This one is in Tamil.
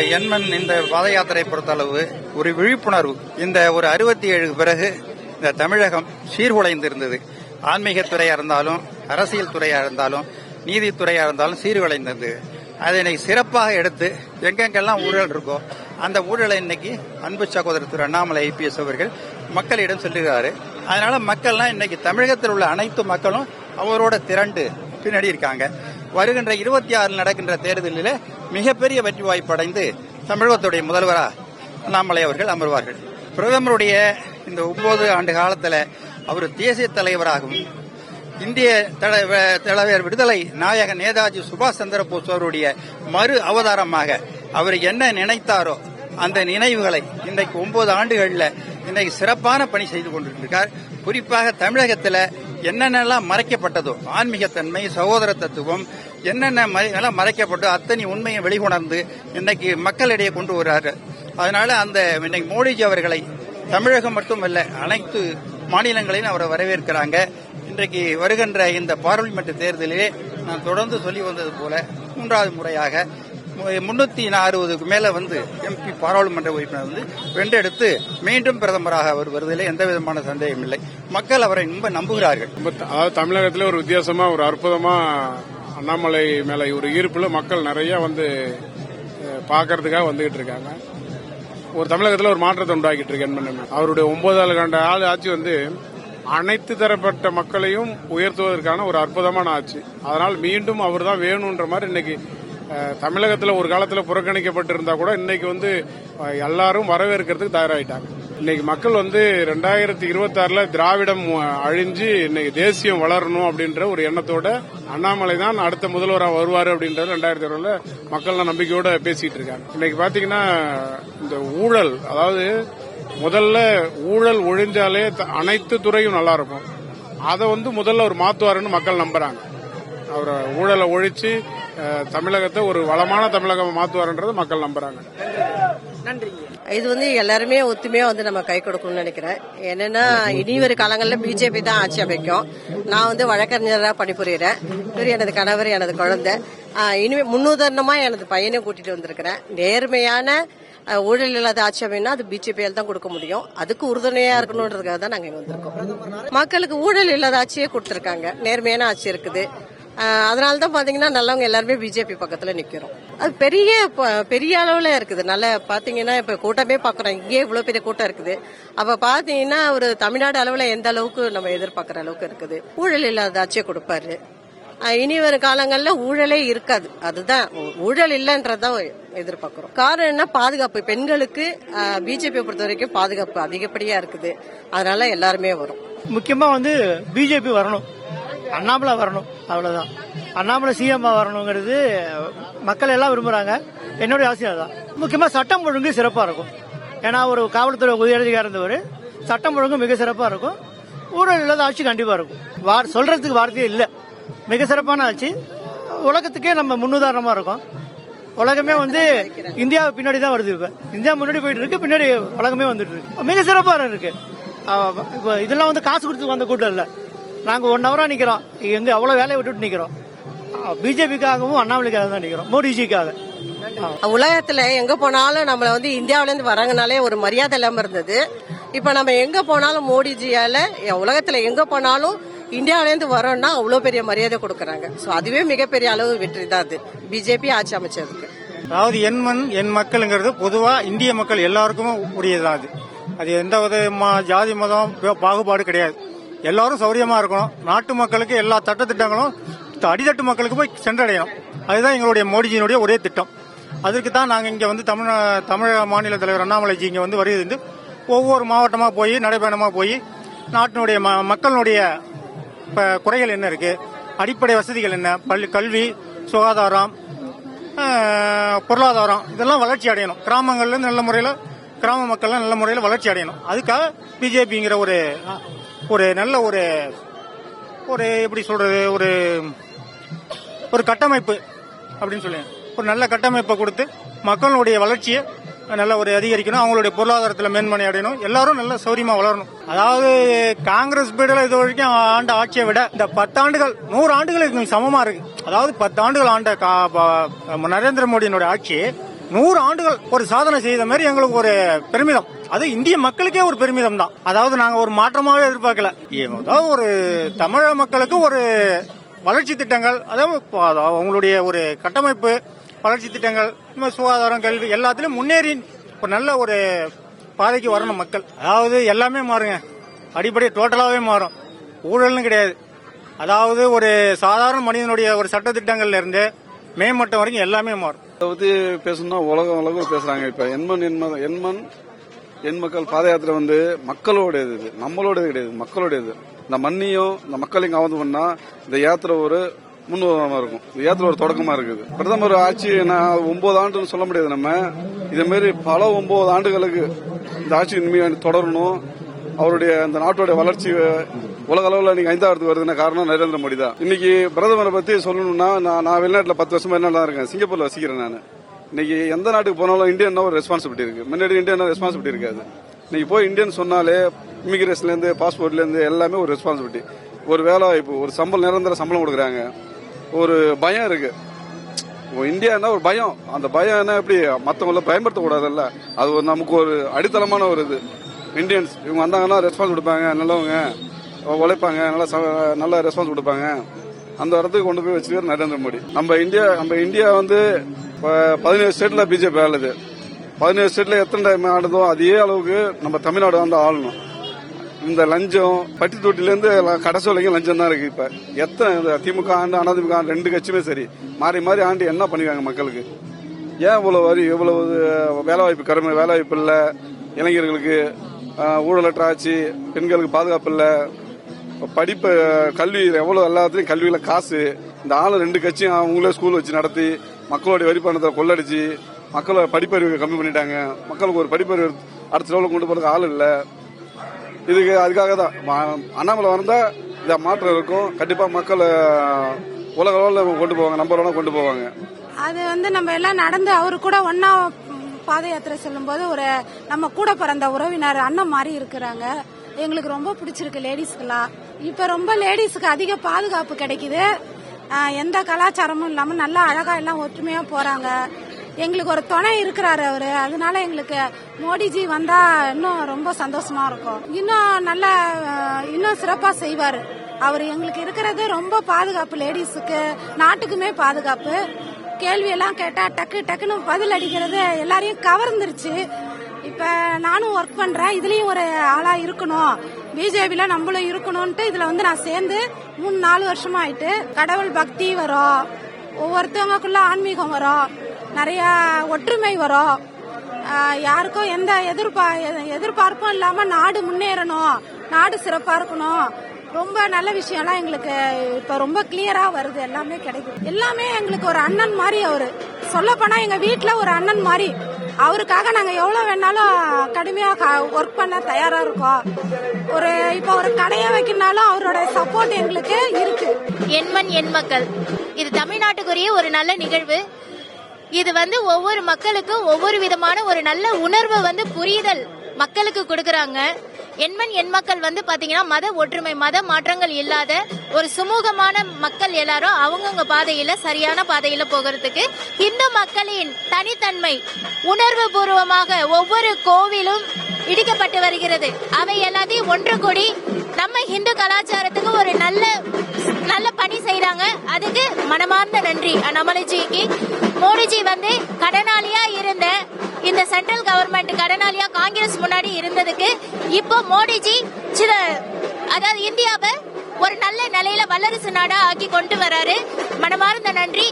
எண்மன் இந்த பாத யாத்திரை பொறுத்தளவு ஒரு விழிப்புணர்வு. இந்த ஒரு அறுபத்தி ஏழு பிறகு இந்த தமிழகம் சீர்குலைந்திருந்தது. ஆன்மீகத்துறையா இருந்தாலும் அரசியல் துறையா இருந்தாலும் நீதித்துறையா இருந்தாலும் சீர்குலைந்திருந்தது அதை இன்னைக்கு சிறப்பாக எடுத்து எங்கெங்கெல்லாம் ஊழல் இருக்கோ அந்த ஊழலை இன்னைக்கு அன்பு சகோதரர் திரு அண்ணாமலை ஐபிஎஸ் அவர்கள் மக்களிடம் சொல்லுகிறாரு. அதனால மக்கள்லாம் இன்னைக்கு தமிழகத்தில் உள்ள அனைத்து மக்களும் அவரோட திரண்டு பின்னாடி இருக்காங்க. வருகின்ற இருபத்தி ஆறில் நடக்கின்ற தேர்தலில் மிகப்பெரிய வெற்றி வாய்ப்படைந்து தமிழகத்துடைய முதல்வராக அண்ணாமலை அவர்கள் அமர்வார்கள். பிரதமருடைய இந்த ஒன்பது ஆண்டு காலத்தில் அவர் தேசிய தலைவராகவும் இந்திய தல- தலைவர் விடுதலை நாயக நேதாஜி சுபாஷ் சந்திர போஸ் அவருடைய மறு அவதாரமாக அவர் என்ன நினைத்தாரோ அந்த நினைவுகளை இன்றைக்கு ஒன்பது ஆண்டுகளில் இன்றைக்கு சிறப்பான பணி செய்து கொண்டிருக்கிறார். குறிப்பாக தமிழகத்தில் என்னென்னலாம் மறைக்கப்பட்டதோ ஆன்மீகத்தன்மை சகோதர தத்துவம் என்னென்ன மறை- எல்லாம் மறைக்கப்பட்டோ அத்தனை உண்மையை வெளிகொணர்ந்து இன்னைக்கு மக்களிடையே கொண்டு வர்றார்கள் அதனால அந்த இன்னைக்கு மோடிஜி அவர்களை தமிழகம் மட்டுமல்ல அனைத்து மாநிலங்களையும் அவரை வரவேற்கிறாங்க. இன்றைக்கு வருகின்ற இந்த பார்லிமெண்ட் தேர்தலிலே நான் தொடர்ந்து சொல்லி வந்தது போல மூன்றாவது முறையாக முன்னூத்தி அறுபதுக்கு மேல வந்து எம்பி பாராளுமன்ற உறுப்பினர் வந்து வென்றெடுத்து மீண்டும் பிரதமராக அவர் வருவதில் எந்த விதமான சந்தேகம் இல்லை. மக்கள் அவரை ரொம்ப நம்புகிறார்கள். அதாவது தமிழகத்தில் ஒரு வித்தியாசமா ஒரு அற்புதமா அண்ணாமலை மேல ஒரு ஈர்ப்புல மக்கள் நிறைய வந்து அஹ், பார்க்கறதுக்காக வந்துகிட்டு இருக்காங்க. ஒரு தமிழகத்தில் ஒரு மாற்றத்தை உண்டாக்கிட்டு இருக்கேன் அவருடைய ஒன்பதாவது கண்ட ஆள் ஆட்சி வந்து அனைத்து தரப்பட்ட மக்களையும் உயர்த்துவதற்கான ஒரு அற்புதமான ஆட்சி. அதனால் மீண்டும் அவர் தான் வேணுன்ற மாதிரி இன்னைக்கு தமிழகத்தில் ஒரு காலத்தில் புறக்கணிக்கப்பட்டிருந்தா கூட இன்னைக்கு வந்து எல்லாரும் வரவேற்கிறதுக்கு தயாராயிட்டாங்க. இன்னைக்கு மக்கள் வந்து ரெண்டாயிரத்தி இருபத்தாறுல திராவிடம் அழிஞ்சு இன்னைக்கு தேசியம் வளரணும் அப்படின்ற ஒரு எண்ணத்தோட அண்ணாமலை தான் அடுத்த முதல்வராக வருவார் அப்படின்றது ரெண்டாயிரத்தி இருபதுல மக்கள் நம்பிக்கையோட பேசிட்டு இருக்காங்க. இன்னைக்கு பாத்தீங்கன்னா இந்த ஊழல் அதாவது முதல்ல ஊழல் ஒழிஞ்சாலே த- அனைத்து துறையும் நல்லா இருக்கும். அதை வந்து முதல்ல ஒரு மாத்துவாருன்னு மக்கள் நம்புறாங்க. அவரை ஊழலை ஒழிச்சு தமிழகத்தை ஒரு வளமான தமிழகம் மாத்துவார்ன்றது மக்கள் நம்புறாங்க. இது வந்து எல்லாருமே ஒத்துமையா வந்து நம்ம கை கொடுக்கணும்னு நினைக்கிறேன். என்னன்னா இனி ஒரு காலங்களில் பிஜேபி தான் ஆட்சி அமைக்கும். நான் வந்து வழக்கறிஞராக பணிபுரிகிறேன் இவர் எனது கணவர் எனது குழந்தை. இனிமே முன்னுதாரணமா எனது பையனையும் கூட்டிட்டு வந்திருக்கிறேன். நேர்மையான ஊழல் இல்லாத ஆட்சி அமைனா அது பிஜேபியால் தான் கொடுக்க முடியும். அதுக்கு உறுதுணையா இருக்கணுன்றதுக்காக தான் நாங்க இங்க வந்திருக்கோம். மக்களுக்கு ஊழல் இல்லாத ஆட்சியே கொடுத்துருக்காங்க. நேர்மையான ஆட்சி இருக்குது. அதனால தான் பாத்தீங்கன்னா நல்லவங்க எல்லாருமே பிஜேபி பக்கத்துல நிக்கிறோம். அது பெரிய ப- பெரிய அளவுல இருக்குது. நல்ல பாத்தீங்கன்னா இப்ப கூட்டமே பாக்குறோம். இங்கே இவ்வளவு பெரிய கூட்டம் இருக்குது. அப்ப பாத்தீங்கன்னா ஒரு தமிழ்நாடு அளவுல எந்த அளவுக்கு நம்ம எதிர்பார்க்குற அளவுக்கு இருக்குது. ஊழல் இல்லாத ஆட்சியை கொடுப்பாரு. இனி வரும் காலங்கள்ல ஊழலே இருக்காது. அதுதான் ஊழல் இல்லைன்றதான் எதிர்பார்க்கிறோம். காரணம் என்ன? பாதுகாப்பு. பெண்களுக்கு பிஜேபியை பொறுத்த வரைக்கும் பாதுகாப்பு அதிகப்படியா இருக்குது. அதனால எல்லாருமே வரும். முக்கியமா வந்து பிஜேபி வரணும். அண்ணாமலை வரணும் அவ்வளவுதான். அண்ணாமலை சிஎம்மா வரணுங்கிறது மக்கள் எல்லாம் விரும்புறாங்க. என்னுடைய ஆசை தான் முக்கியமா சட்டம் ஒழுங்கு சிறப்பா இருக்கும். ஏன்னா ஒரு காவல்துறை உயரதிகாரி இருந்தவர் சட்டம் ஒழுங்கு மிக சிறப்பா இருக்கும். ஊழல் இல்லாத ஆட்சி கண்டிப்பா இருக்கும். வார் சொல்றதுக்கு வார்த்தையே இல்லை. மிக சிறப்பான ஆட்சி. உலகத்துக்கே நம்ம முன்னுதாரணமா இருக்கும். உலகமே வந்து இந்தியா பின்னாடி தான் வருது இப்ப. இந்தியா முன்னாடி போயிட்டு இருக்கு பின்னாடி உலகமே வந்துட்டு இருக்கு. மிக சிறப்பாக இருக்கு. இப்போ இதெல்லாம் வந்து காசு கொடுத்து வந்த கூட்டம் இல்லை. நாங்க ஒன் ஹவரா நிக்கிறோம். எங்க அவ்வளவு வேலையை விட்டுட்டு நிக்கிறோம். பிஜேபிக்காகவும் அண்ணாமலைக்காக தான் நிக்கிறோம். மோடிஜிக்காக. உலகத்துல எங்க போனாலும் நம்மள வந்து இந்தியாவில இருந்து வராங்கனாலே ஒரு மரியாதை இல்லாம இருந்தது. இப்ப நம்ம எங்க போனாலும் மோடிஜியால உலகத்துல எங்க போனாலும் இந்தியாவில இருந்து வரோம்னா அவ்வளவு பெரிய மரியாதை கொடுக்கறாங்க. சோ அதுவே மிகப்பெரிய அளவு வெற்றி தான் அது. பிஜேபி ஆட்சி அமைச்சதுக்கு அதாவது என் மண் என் மக்கள்ங்கிறது பொதுவா இந்திய மக்கள் எல்லாருக்கும் உரியதுதான் அது. அது எந்த வித ம- ஜாதி மதம் பாகுபாடு கிடையாது. எல்லாரும் சௌரியமா இருக்கணும். நாட்டு மக்களுக்கு எல்லா சட்டத்திட்டங்களும் அடித்தட்டு மக்களுக்கு போய் சென்றடையணும். அதுதான் எங்களுடைய மோடிஜியினுடைய ஒரே திட்டம். அதுக்கு தான் நாங்கள் இங்கே வந்து தமிழ் தமிழக மாநில தலைவர் அண்ணாமலைஜி இங்கே வந்து வருகிறது. ஒவ்வொரு மாவட்டமாக போய் நடைபயணமாக போய் நாட்டினுடைய ம- மக்களுடைய இப்போ குறைகள் என்ன இருக்கு? அடிப்படை வசதிகள் என்ன? பள்ளி கல்வி சுகாதாரம் பொருளாதாரம் இதெல்லாம் வளர்ச்சி அடையணும். கிராமங்கள்ல நல்ல முறையில் கிராம மக்கள்லாம் நல்ல முறையில் வளர்ச்சி அடையணும். அதுக்காக பிஜேபிங்கிற ஒரு ஒரு நல்ல ஒரு ஒரு எப்படி சொல்றது ஒரு ஒரு கட்டமைப்பு அப்படின்னு சொல்லி ஒரு நல்ல கட்டமைப்பை கொடுத்து மக்களுடைய வளர்ச்சியை நல்ல ஒரு அதிகரிக்கணும் அவங்களுடைய பொருளாதாரத்தில் மேன்மனை அடையணும் எல்லாரும் நல்ல சௌரியமா வளரணும். அதாவது காங்கிரஸ் பீடல இது வரைக்கும் ஆண்ட ஆட்சியை விட இந்த பத்தாண்டுகள் நூறு ஆண்டுகளுக்கு சமமா இருக்கு. அதாவது பத்தாண்டுகள் ஆண்ட கா- ப- நரேந்திர மோடியினுடைய ஆட்சி நூறு ஆண்டுகள் ஒரு சாதனை செய்த மாதிரி எங்களுக்கு ஒரு பெருமிதம். அது இந்திய மக்களுக்கே ஒரு பெருமிதம் தான். அதாவது நாங்க ஒரு மாற்றமாக எதிர்பார்க்கல. ஏதாவது ஒரு தமிழக மக்களுக்கு ஒரு வளர்ச்சி திட்டங்கள் அதாவது அதாவது அவங்களுடைய ஒரு கட்டமைப்பு வளர்ச்சி திட்டங்கள் சுகாதாரம் கல்வி எல்லாத்திலும் முன்னேறி ஒரு நல்ல ஒரு பாதைக்கு வரணும் மக்கள். அதாவது எல்லாமே மாறுங்க. அடிப்படை டோட்டலாகவே மாறும். ஊழல்னு கிடையாது. அதாவது ஒரு சாதாரண மனிதனுடைய ஒரு சட்ட திட்டங்கள்ல இருந்து மேம்பட்டம் வரைக்கும் எல்லாமே மாறும். இதை பத்தி பேசணும்னா உலகம் உலகம் பேசுறாங்க. இப்ப எண்மன் எண்ம எண்மன் எண் மக்கள் பாத யாத்திரை வந்து மக்களோடையது இது. நம்மளோடது கிடையாது மக்களோடையது இந்த மண்ணையும் இந்த மக்களையும் கவர்ந்து பண்ணா இந்த யாத்திரை ஒரு முன்னுதாரணமா இருக்கும். இந்த யாத்திரை ஒரு தொடக்கமா இருக்குது. பிரதமர் ஆட்சி நான் ஒன்பது ஆண்டுன்னு சொல்ல முடியாது நம்ம. இதே மாதிரி பல ஒன்பது ஆண்டுகளுக்கு இந்த ஆட்சி இனிமே தொடரணும். அவருடைய அந்த நாட்டுடைய வளர்ச்சி உலக அளவில் நீங்க ஐந்தாவதுக்கு வருதுன்னா காரணம் நரேந்திர மோடி தான். இன்னைக்கு பிரதமரை பத்தி சொல்லணும்னா நான் நான் வெளிநாட்டில் பத்து வருஷமா வெளிநாட்டுல தான் இருக்கேன் சிங்கப்பூர்ல வசிக்கிறேன் நான். இன்னைக்கு எந்த நாட்டுக்கு போனாலும் இந்தியன் ஒரு ரெஸ்பான்சிபிலிட்டி இருக்கு. முன்னாடி இந்தியன் ரெஸ்பான்சிபிலிட்டி இருக்காது. இன்னைக்கு போய் இந்தியன் சொன்னாலே இமிகிரேஷன்ல இருந்து பாஸ்போர்ட்ல இருந்து எல்லாமே ஒரு ரெஸ்பான்சிபிலிட்டி ஒரு வேலை வாய்ப்பு ஒரு சம்பளம் நிரந்தர சம்பளம் கொடுக்குறாங்க. ஒரு பயம் இருக்கு. இப்போ ஒரு பயம். அந்த பயம் என்ன எப்படி? மற்றவங்கள பயன்படுத்தக்கூடாதுல்ல. அது ஒரு நமக்கு ஒரு அடித்தளமான ஒரு இது. இந்தியன்ஸ் இவங்க வந்தாங்கன்னா ரெஸ்பான்ஸ் கொடுப்பாங்க நல்லவங்க. உழைப்பாங்க நல்லா ச- நல்ல ரெஸ்பான்ஸ் கொடுப்பாங்க. அந்த இடத்துக்கு கொண்டு போய் வச்சிருக்காரு நரேந்திர மோடி. நம்ம இந்தியா நம்ம இந்தியா வந்து பதினேழு ஸ்டேட்ல பிஜேபி ஆளுது. பதினேழு ஸ்டேட்ல எத்தனை டைம் ஆடுதோ அதே அளவுக்கு நம்ம தமிழ்நாடு வந்து ஆளணும். இந்த லஞ்சம் பட்டி தொட்டிலேருந்து கடைசி வரைக்கும் லஞ்சம் தான் இருக்கு இப்ப. எத்தனை இந்த திமுக ஆண்டு அதிமுக ஆண்டு ரெண்டு கட்சியுமே சரி. மாறி மாறி ஆண்டு என்ன பண்ணிருக்காங்க மக்களுக்கு? ஏன் இவ்வளவு வரி இவ்வளவு வேலைவாய்ப்பு கடமை கருமை இல்லை? இளைஞர்களுக்கு ஊழலற்ற ஆட்சி பெண்களுக்கு பாதுகாப்பு இல்லை? படிப்பு கல்வி எவ்வளவு எல்லாத்துலேயும் கல்வியில காசு. இந்த ஆளு ரெண்டு கட்சியும் அவங்களே ஸ்கூல் வச்சு நடத்தி மக்களுடைய வரி பணத்தை கொள்ளடிச்சு மக்களை படிப்பறிவு கம்மி பண்ணிட்டாங்க. மக்களுக்கு ஒரு படிப்பறிவு அடுத்த லெவலில் கொண்டு போறதுக்கு ஆள் இல்லை. இதுக்கு அதுக்காக தான். அண்ணாமலை வந்தா இந்த மாற்றம் இருக்கும். கண்டிப்பா மக்களை உலக அளவில் கொண்டு போவாங்க நம்பர் ஒன்னா கொண்டு போவாங்க. அது வந்து நம்ம எல்லாம் நடந்து அவரு கூட ஒன்னா பாத யாத்திரை செல்லும்போது ஒரு நம்ம கூட பிறந்த உறவினர் அண்ணன் மாதிரி இருக்கிறாங்க. எங்களுக்கு ரொம்ப பிடிச்சிருக்கு லேடிஸ்க்கெல்லாம். இப்ப ரொம்ப லேடிஸ்க்கு அதிக பாதுகாப்பு கிடைக்குது. எந்த கலாச்சாரமும் இல்லாம நல்லா அழகா எல்லாம் ஒற்றுமையா போறாங்க. எங்களுக்கு ஒரு துணை இருக்கிறாரு அவரு. அதனால எங்களுக்கு மோடிஜி வந்தா இன்னும் ரொம்ப சந்தோஷமா இருக்கும். இன்னும் நல்ல இன்னும் சிறப்பா செய்வார். அவர் எங்களுக்கு இருக்கிறது ரொம்ப பாதுகாப்பு லேடிஸுக்கு. நாட்டுக்குமே பாதுகாப்பு. கேள்வி எல்லாம் கேட்டா டக்கு டக்குன்னு பதில் அடிக்கிறது எல்லாரையும் கவர்ந்துருச்சு. இப்ப நானும் ஒர்க் பண்றேன். இதுலயும் ஒரு ஆளா இருக்கணும். பிஜேபியில நம்மளும் இருக்கணும்ட்டு இதுல வந்து நான் சேர்ந்து மூணு நாலு வருஷமா ஆயிட்டு கடவுள் பக்தி வரும். ஒவ்வொருத்தவங்களுக்குள்ள ஆன்மீகம் வரும். நிறைய ஒற்றுமை வரும். யாருக்கும் எந்த எதிர்பா எதிர்பார்ப்பும் இல்லாம நாடு முன்னேறணும். நாடு சிறப்பா இருக்கணும். ரொம்ப நல்ல விஷயம்லாம் எங்களுக்கு இப்ப ரொம்ப கிளியரா வருது. எல்லாமே கிடைக்குது. எல்லாமே எங்களுக்கு ஒரு அண்ணன் மாதிரி அவரு. சொல்ல போனா எங்க வீட்டுல ஒரு அண்ணன் மாதிரி அவருக்காக நாங்க எவ்வளவு வேணாலும் கடுமையா ஒர்க் பண்ண தயாரா இருக்கோம். ஒரு இப்ப ஒரு கடையை வைக்கணும்னாலும் அவரோட சப்போர்ட் எங்களுக்கு இருக்கு. எண்மண் எண் மக்கள். இது தமிழ்நாட்டுக்குரிய ஒரு நல்ல நிகழ்வு. இது வந்து ஒவ்வொரு மக்களுக்கும் ஒவ்வொரு விதமான ஒரு நல்ல உணர்வை வந்து புரிதல் மக்களுக்கு கொடுக்கறாங்க. எண்மண் எண் மக்கள் வந்து பாத்தீங்கன்னா மத ஒற்றுமை மத மாற்றங்கள் இல்லாத ஒரு சுமூகமான மக்கள் எல்லாரும் அவங்கவுங்க பாதையில சரியான பாதையில போகிறதுக்கு இந்து மக்களின் தனித்தன்மை உணர்வு பூர்வமாக ஒவ்வொரு கோவிலும் இடிக்கப்பட்டு வருகிறது. அவை எல்லாத்தையும் ஒன்று கூடி நம்ம இந்து கலாச்சாரத்துக்கு ஒரு நல்ல நல்ல பணி செய்யறாங்க அதுக்கு மனமார்ந்த நன்றி. அண்ணாமலைஜிக்கு மோடிஜி வந்து கடனாளியா இருந்த இந்த சென்ட்ரல் கவர்மெண்ட் கடனாளியா காங்கிரஸ் முன்னாடி இருந்ததுக்கு இப்போ மோடிஜி சில அதாவது இந்தியாவை ஒரு நல்ல நிலையில வல்லரசு நாடா ஆக்கி கொண்டு வராரு. மனமார்ந்த நன்றி.